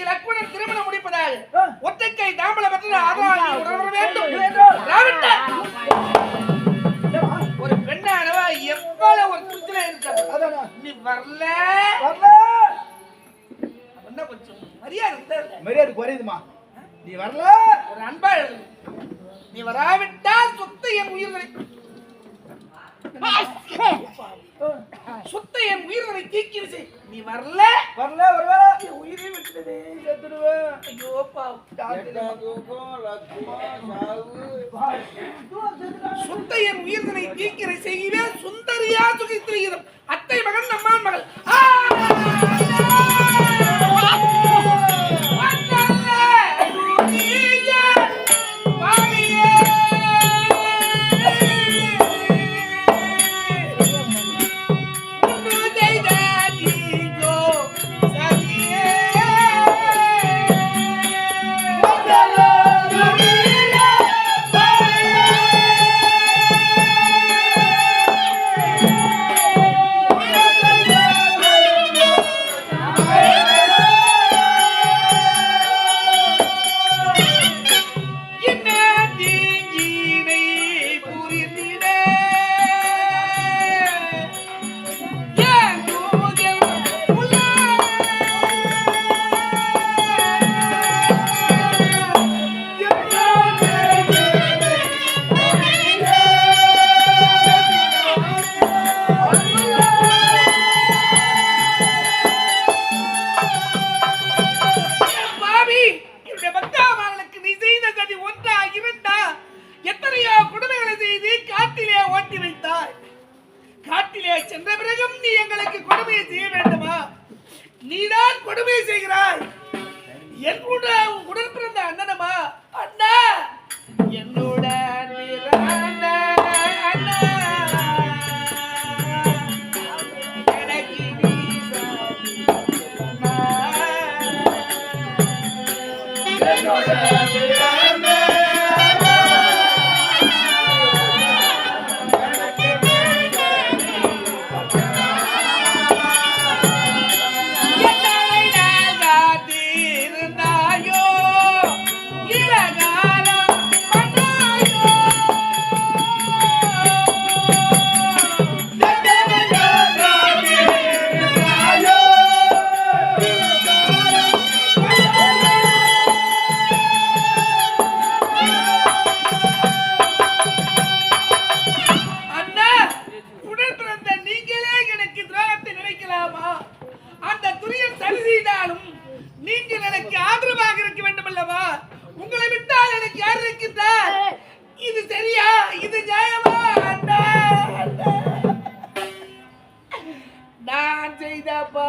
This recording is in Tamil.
லக்குணன் திருமணம் முடிப்பதாக. ஒத்தைக்கை தாம்பள பற்றி அதான் வேண்டும். ஒரு பெண்ணானவா எவ்வளவு ஒரு துணிச்சல இருக்க நீ வரல. வரல. என்ன கொஞ்சம் மரியாதை மரியாதை குறையுதுமா? நீ வரல. ஒரு அன்பா எழுது நீ வராவிட்டால் சுத்த என் உயிர்களை. சுத்த என் உயிர்களை தீக்கிரி செய். நீ வரல. வரல வரல. உயிரை விட்டுதே செத்துடுவேன் ஐயோ பாவம். கொடுமையை செய்ய வேண்டுமா? நீதான் கொடுமையை செய்கிறாய். யார் இது சரியா? இது நியாயமா? அண்ணா நான் செய்தப்பா